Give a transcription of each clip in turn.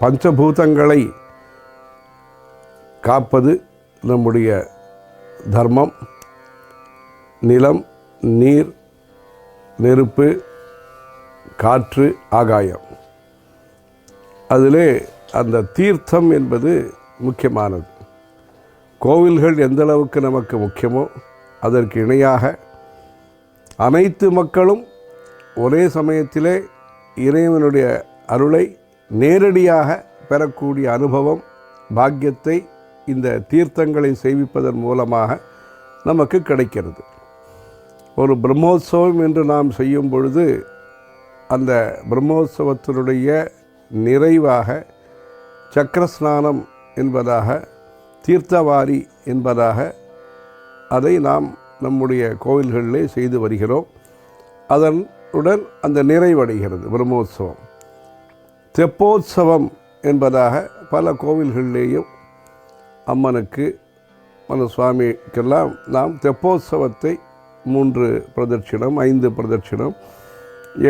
பஞ்சபூதங்களை காப்பது நம்முடைய தர்மம். நிலம் நீர் நெருப்பு காற்று ஆகாயம். அதிலே அந்த தீர்த்தம் என்பது முக்கியமானது. கோவில்கள் எந்த அளவுக்கு நமக்கு முக்கியமோ அதற்கு இணையாக அனைத்து மக்களும் ஒரே சமயத்திலே இறைவனுடைய அருளை நேரடியாக பெறக்கூடிய அனுபவம் பாக்கியத்தை இந்த தீர்த்தங்களை சேவிப்பதன் மூலமாக நமக்கு கிடைக்கிறது. ஒரு பிரம்மோத்சவம் என்று நாம் செய்யும் பொழுது அந்த பிரம்மோற்சவத்தினுடைய நிறைவாக சக்கரஸ்நானம் என்பதாக தீர்த்தவாரி என்பதாக அதை நாம் நம்முடைய கோவில்களிலே செய்து வருகிறோம். அதனுடன் அந்த நிறைவடைகிறது பிரம்மோத்சவம். தெப்போற்சவம் என்பதாக பல கோவில்களிலேயும் அம்மனுக்கு மன சுவாமிக்கெல்லாம் நாம் தெப்போற்சவத்தை மூன்று பிரதட்சிணம் ஐந்து பிரதட்சிணம்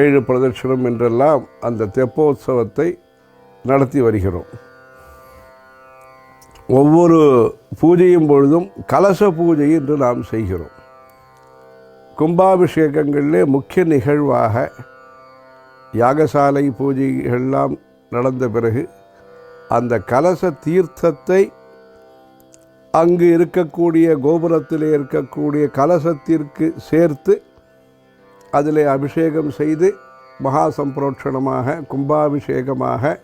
ஏழு பிரதட்சிணம் என்றெல்லாம் அந்த தெப்போற்சவத்தை நடத்தி வருகிறோம். ஒவ்வொரு பூஜையும் பொழுதும் கலச பூஜை என்று நாம் செய்கிறோம். கும்பாபிஷேகங்களிலே முக்கிய நிகழ்வாக யாகசாலை பூஜைகள்லாம் நடந்த பிறகு அந்த கலச தீர்த்தத்தை அங்கு இருக்கக்கூடிய கோபுரத்தில் இருக்கக்கூடிய கலசத்திற்கு சேர்த்து அதில் அபிஷேகம் செய்து மகா சம்பிரோட்சணமாக கும்பாபிஷேகமாக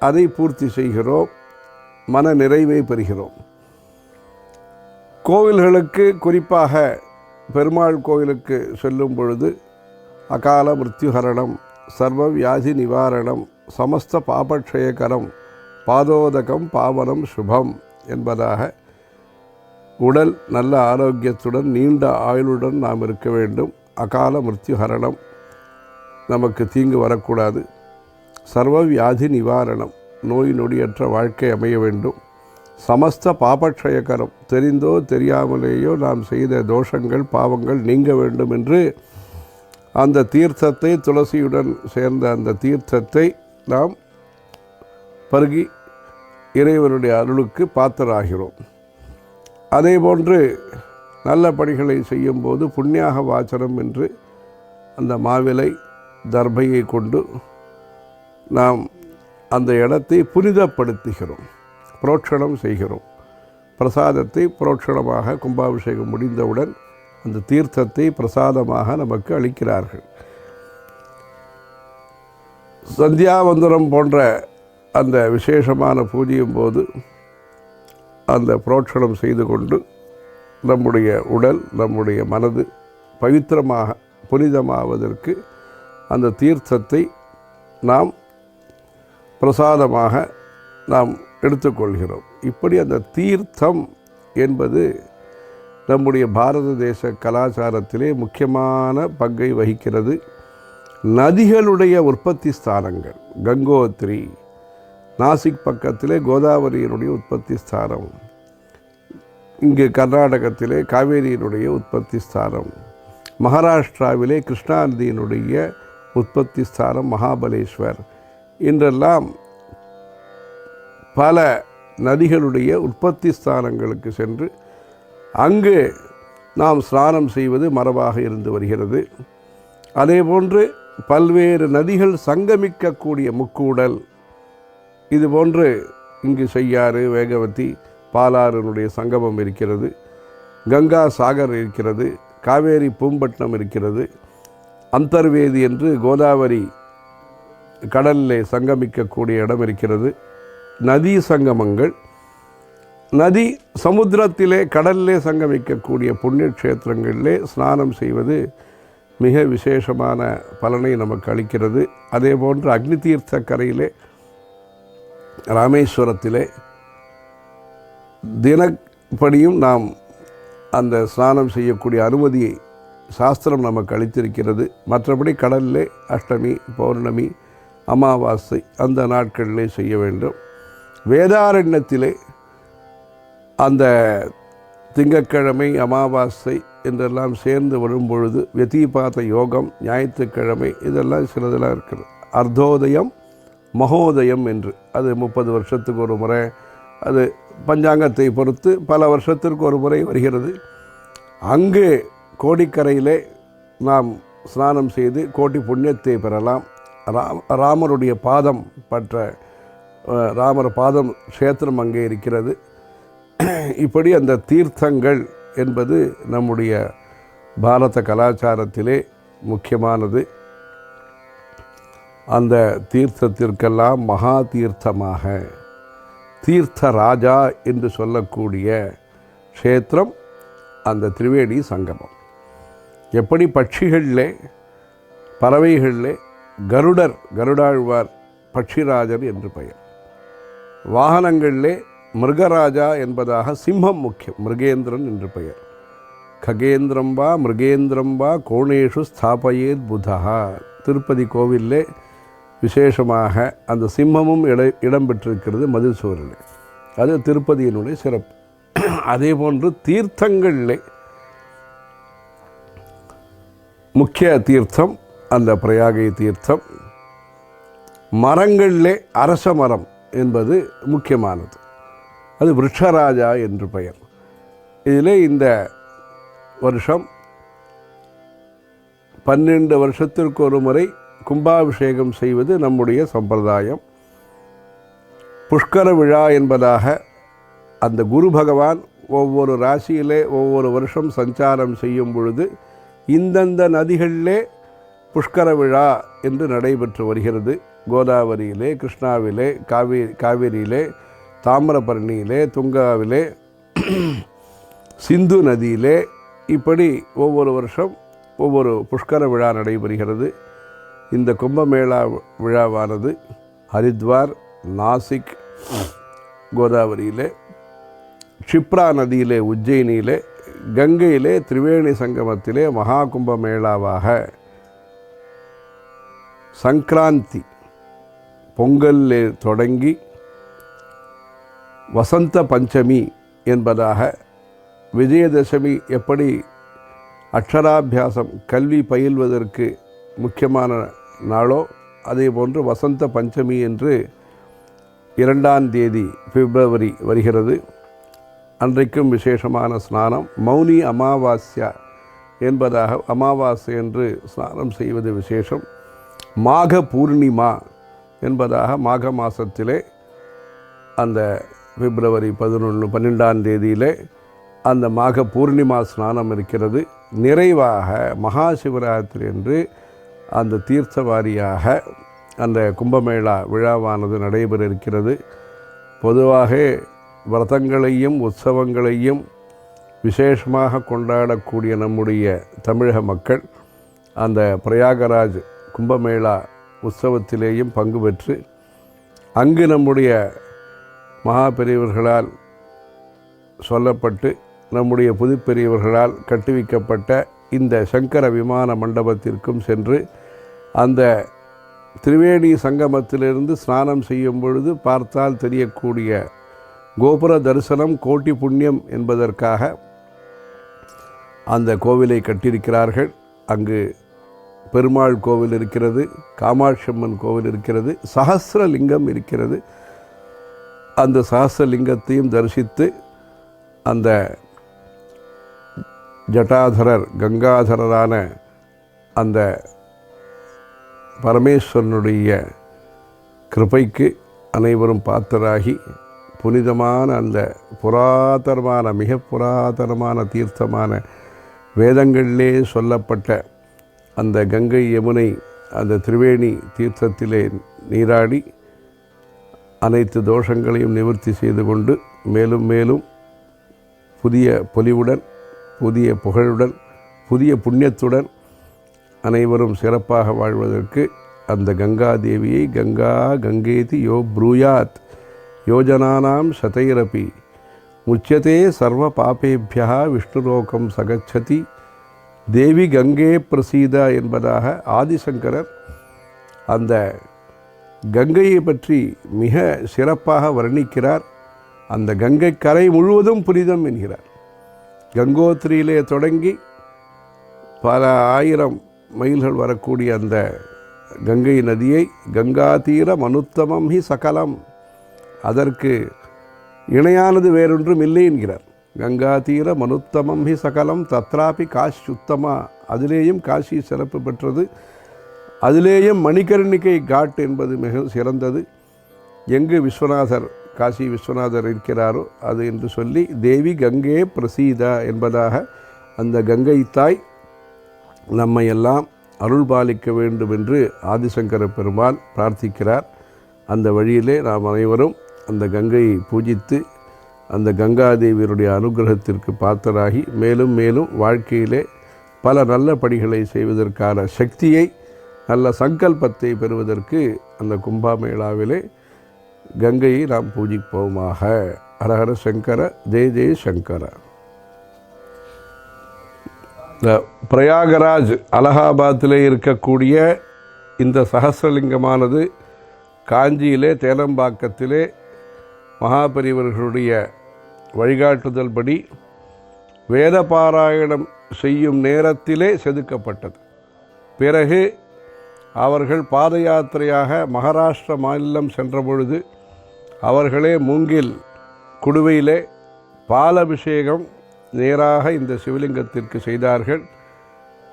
அதை பூர்த்தி செய்கிறோம் மன நிறைவை பெறுகிறோம். கோவில்களுக்கு குறிப்பாக பெருமாள் கோவிலுக்கு செல்லும் பொழுது அகால மிருத்யுஹரணம் சர்வ வியாதி நிவாரணம் சமஸ்த பாபக்ஷயகரம் பாதோதகம் பாவனம் சுபம் என்பதாக உடல் நல்ல ஆரோக்கியத்துடன் நீண்ட ஆயுளுடன் நாம் இருக்க வேண்டும். அகால மிருத்யுஹரணம் நமக்கு தீங்கு வரக்கூடாது. சர்வ வியாதி நிவாரணம் நோய் நொடியற்ற வாழ்க்கை அமைய வேண்டும். சமஸ்த பாபக்ஷயகரம் தெரிந்தோ தெரியாமலேயோ நாம் செய்த தோஷங்கள் பாவங்கள் நீங்க வேண்டும் என்று அந்த தீர்த்தத்தை துளசியுடன் சேர்ந்த அந்த தீர்த்தத்தை நாம் பருகி இறைவனுடைய அருளுக்கு பாத்திராகிறோம். அதேபோன்று நல்ல பணிகளை செய்யும்போது புண்ணியாக வாச்சனம் என்று அந்த மாவிலை தர்பையை கொண்டு நாம் அந்த இடத்தை புனிதப்படுத்துகிறோம். புரோட்சணம் செய்கிறோம். பிரசாதத்தை புரோட்சணமாக கும்பாபிஷேகம் முடிந்தவுடன் அந்த தீர்த்தத்தை பிரசாதமாக நமக்கு அளிக்கிறார்கள். சந்தியாவந்தனம் போன்ற அந்த விசேஷமான பூஜையும் போது அந்த புரோட்சணம் செய்து கொண்டு நம்முடைய உடல் நம்முடைய மனது பவித்திரமாக புனிதமாவதற்கு அந்த தீர்த்தத்தை நாம் பிரசாதமாக நாம் எடுத்துக்கொள்கிறோம். இப்படி அந்த தீர்த்தம் என்பது நம்முடைய பாரத தேச கலாச்சாரத்திலே முக்கியமான பங்கை வகிக்கிறது நதிகளுடைய உற்பத்தி ஸ்தானங்கள். கங்கோத்ரி நாசிக் பக்கத்திலே கோதாவரியினுடைய உற்பத்தி ஸ்தானம். இங்கு கர்நாடகத்திலே காவேரியினுடைய உற்பத்தி ஸ்தானம். மகாராஷ்டிராவிலே கிருஷ்ணா நதியினுடைய உற்பத்தி ஸ்தானம் மகாபலேஸ்வர். இன்றெல்லாம் பல நதிகளுடைய உற்பத்தி ஸ்தானங்களுக்கு சென்று அங்கு நாம் ஸ்நானம் செய்வது மரபாக இருந்து வருகிறது. அதேபோன்று பல்வேறு நதிகள் சங்கமிக்கக்கூடிய முக்கூடல். இது போன்று இங்கு செய்யாறு வேகவதி பாலாறினுடைய சங்கமம் இருக்கிறது. கங்கா சாகர் இருக்கிறது காவேரி பூம்பட்டினம் இருக்கிறது. அந்தர்வேதி என்று கோதாவரி கடலில் சங்கமிக்கக்கூடிய இடம் இருக்கிறது. நதி சங்கமங்கள் நதி சமுத்திரத்திலே கடலிலே சங்கமிக்கக்கூடிய புண்ணிய க்ஷேத்திரங்களிலே ஸ்நானம் செய்வது மிக விசேஷமான பலனை நமக்கு அளிக்கிறது. அதே போன்று அக்னி தீர்த்த கரையிலே ராமேஸ்வரத்திலே தினப்படியும் நாம் அந்த ஸ்நானம் செய்யக்கூடிய அனுமதியை சாஸ்திரம் நமக்கு அளித்திருக்கிறது. மற்றபடி கடலிலே அஷ்டமி பௌர்ணமி அமாவாசை அந்த நாட்களிலே செய்ய வேண்டும். வேதாரண்யத்திலே அந்த திங்கட்கிழமை அமாவாசை என்றெல்லாம் சேர்ந்து வரும் பொழுது வெத்திபாத யோகம் ஞாயிற்றுக்கிழமை இதெல்லாம் சிலதெல்லாம் இருக்குது. அர்த்தோதயம் மகோதயம் என்று. அது முப்பது வருஷத்துக்கு ஒரு முறை. அது பஞ்சாங்கத்தை பொறுத்து பல வருஷத்திற்கு ஒரு முறை வருகிறது. அங்கு கோடிக்கரையிலே நாம் ஸ்நானம் செய்து கோடி புண்ணியத்தை பெறலாம். ராம் ராமருடைய பாதம் பற்ற ராமர் பாதம் க்ஷேத்திரம் அங்கே இருக்கிறது. இப்படி அந்த தீர்த்தங்கள் என்பது நம்முடைய பாரத கலாச்சாரத்திலே முக்கியமானது. அந்த தீர்த்தத்திற்கெல்லாம் மகா தீர்த்தமாக தீர்த்த ராஜா என்று சொல்லக்கூடிய க்ஷேத்திரம் அந்த திரிவேணி சங்கமம். எப்படி பட்சிகளிலே பறவைகளிலே கருடர் கருடாழ்வார் பட்சிராஜர் என்று பெயர். வாகனங்களிலே மிருகராஜா என்பதாக சிம்மம் முக்கியம் மிருகேந்திரன் என்று பெயர். ககேந்திரம் வா மிருகேந்திரம் வா கோணேஷு ஸ்தாபயேத் புதா திருப்பதி கோவிலே விசேஷமாக அந்த சிம்மமும் இட இடம்பெற்றிருக்கிறது மதுசூரில் அது திருப்பதியினுடைய சிறப்பு. அதே போன்று தீர்த்தங்களிலே முக்கிய தீர்த்தம் அந்த பிரயாகை தீர்த்தம். மரங்களிலே அரச மரம் என்பது முக்கியமானது. அது விருட்சராஜா என்று பெயர். இதில் இந்த வருஷம் பன்னெண்டு வருஷத்திற்கு ஒரு முறை கும்பாபிஷேகம் செய்வது நம்முடைய சம்பிரதாயம். புஷ்கர விழா என்பதாக அந்த குரு பகவான் ஒவ்வொரு ராசியிலே ஒவ்வொரு வருஷம் சஞ்சாரம் செய்யும் பொழுது இந்தந்த நதிகளிலே புஷ்கர விழா என்று நடைபெற்று வருகிறது. கோதாவரியிலே கிருஷ்ணாவிலே காவேரி காவேரியிலே தாமிரபரணியிலே துங்காவிலே சிந்து நதியிலே இப்படி ஒவ்வொரு வருஷம் ஒவ்வொரு புஷ்கர விழா நடைபெறுகிறது. இந்த கும்பமேளா விழாவானது ஹரித்வார் நாசிக் கோதாவரியிலே க்ஷிப்ரா நதியிலே உஜ்ஜயினியிலே கங்கையிலே திரிவேணி சங்கமத்திலே மகா கும்பமேளாவாக சங்கராந்தி பொங்கலில் தொடங்கி வசந்த பஞ்சமி என்பதாக விஜயதசமி எப்படி அக்ஷராபியாசம் கல்வி பயில்வதற்கு முக்கியமான நாளோ அதே போன்று வசந்த பஞ்சமி என்று இரண்டாம் தேதி பிப்ரவரி வருகிறது. அன்றைக்கும் விசேஷமான ஸ்நானம் மௌனி அமாவாஸ்யா என்பதாக அமாவாசை என்று ஸ்நானம் செய்வது விசேஷம். மாக பூர்ணிமா என்பதாக மாக மாதத்திலே அந்த பிப்ரவரி பதினொன்று பன்னெண்டாம் தேதியிலே அந்த மாக பூர்ணிமா ஸ்நானம் இருக்கிறது. நிறைவாக மகா சிவராத்திரி என்று அந்த தீர்த்தவாரியாக அந்த கும்பமேளா விழாவானது நடைபெற இருக்கிறது. பொதுவாக விரதங்களையும் உற்சவங்களையும் விசேஷமாக கொண்டாடக்கூடிய நம்முடைய தமிழக மக்கள் அந்த பிரயாகராஜ் கும்பமேளா உற்சவத்திலேயும் பங்கு பெற்று அங்கு நம்முடைய மகா பெரியவர்களால் சொல்லப்பட்டு நம்முடைய புதுப்பெரியவர்களால் கட்டுவிக்கப்பட்ட இந்த சங்கர விமான மண்டபத்திற்கும் சென்று அந்த திரிவேணி சங்கமத்திலிருந்து ஸ்நானம் செய்யும் பொழுது பார்த்தால் தெரியக்கூடிய கோபுர தரிசனம் கோட்டி புண்ணியம் என்பதற்காக அந்த கோவிலை கட்டியிருக்கிறார்கள். அங்கு பெருமாள் கோவில் இருக்கிறது காமாட்சி அம்மன் கோவில் இருக்கிறது சஹஸ்ரலிங்கம் இருக்கிறது. அந்த சாஸ்திரலிங்கத்தையும் தரிசித்து அந்த ஜட்டாதரர் கங்காதரரான அந்த பரமேஸ்வரனுடைய கிருபைக்கு அனைவரும் பாத்திராகி புனிதமான அந்த புராதனமான மிக புராதனமான தீர்த்தமான வேதங்களிலே சொல்லப்பட்ட அந்த கங்கை யமுனை அந்த திரிவேணி தீர்த்தத்திலே நீராடி அனைத்து தோஷங்களையும் நிவர்த்தி செய்து கொண்டு மேலும் மேலும் புதிய பொலிவுடன் புதிய புகழுடன் புதிய புண்ணியத்துடன் அனைவரும் சிறப்பாக வாழ்வதற்கு அந்த கங்கா தேவியை கங்கா கங்கேதி யோ ப்ரூயாத் யோஜனானாம் சதைரபி. முச்சியதே சர்வ பாபேபியா விஷ்ணுலோகம் சகச்சதி. தேவி கங்கே பிரசீதா என்பதாக ஆதிசங்கரர் அந்த கங்கையை பற்றி மிக சிறப்பாக வர்ணிக்கிறார். அந்த கங்கை கரை முழுவதும் புனிதம் என்கிறார். கங்கோத்திரியிலே தொடங்கி பல ஆயிரம் மைல்கள் வரக்கூடிய அந்த கங்கை நதியை கங்கா தீர மனுத்தமம் ஹி சகலம். அதற்கு இணையானது வேறொன்றும் இல்லை என்கிறார். கங்கா தீர மனுத்தமம் ஹி சகலம் தத்ராபி காஷ் சுத்தமா அதிலேயும் காஷி சிறப்பு பெற்றது. அதிலேயும் மணிகர்ணிகை காட் என்பது மிக சிறந்தது. எங்கு விஸ்வநாதர் காசி விஸ்வநாதர் இருக்கிறாரோ அது என்று சொல்லி தேவி கங்கே பிரசீதா என்பதாக அந்த கங்கை தாய் நம்மை எல்லாம் அருள் பாலிக்க வேண்டும் என்று ஆதிசங்கர பெருமான் பிரார்த்திக்கிறார். அந்த வழியிலே நாம் அனைவரும் அந்த கங்கையை பூஜித்து அந்த கங்காதேவியருடைய அனுகிரகத்திற்கு பாத்தராகி மேலும் மேலும் வாழ்க்கையிலே பல நல்ல பணிகளை செய்வதற்கான சக்தியை நல்ல சங்கல்பத்தை பெறுவதற்கு அந்த கும்பாமேளாவிலே கங்கையை நாம் பூஜிப்போமாக. ஹரஹர சங்கர ஜெய ஜெய சங்கர. இந்த பிரயாகராஜ் அலகாபாத்திலே இருக்கக்கூடிய இந்த சகசிரலிங்கமானது காஞ்சியிலே தேனம்பாக்கத்திலே மகாபெரிவர்களுடைய வழிகாட்டுதல் படி வேத பாராயணம் செய்யும் நேரத்திலே செதுக்கப்பட்டது. பிறகு அவர்கள் பாத யாத்திரையாக மகாராஷ்டிர மாநிலம் சென்றபொழுது அவர்களே மூங்கில் குடுவையிலே பாலபிஷேகம் நேராக இந்த சிவலிங்கத்திற்கு செய்தார்கள்.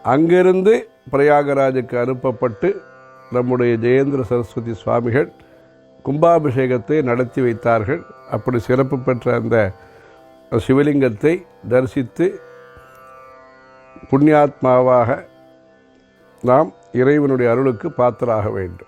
அங்கிருந்து பிரயாகராஜுக்கு அனுப்பப்பட்டு நம்முடைய ஜெயேந்திர சரஸ்வதி சுவாமிகள் கும்பாபிஷேகத்தை நடத்தி வைத்தார்கள். அப்படி சிறப்பு பெற்ற அந்த சிவலிங்கத்தை தரிசித்து புண்ணியாத்மாவாக நாம் இறைவனுடைய அருளுக்கு பாத்திராக வேண்டும்.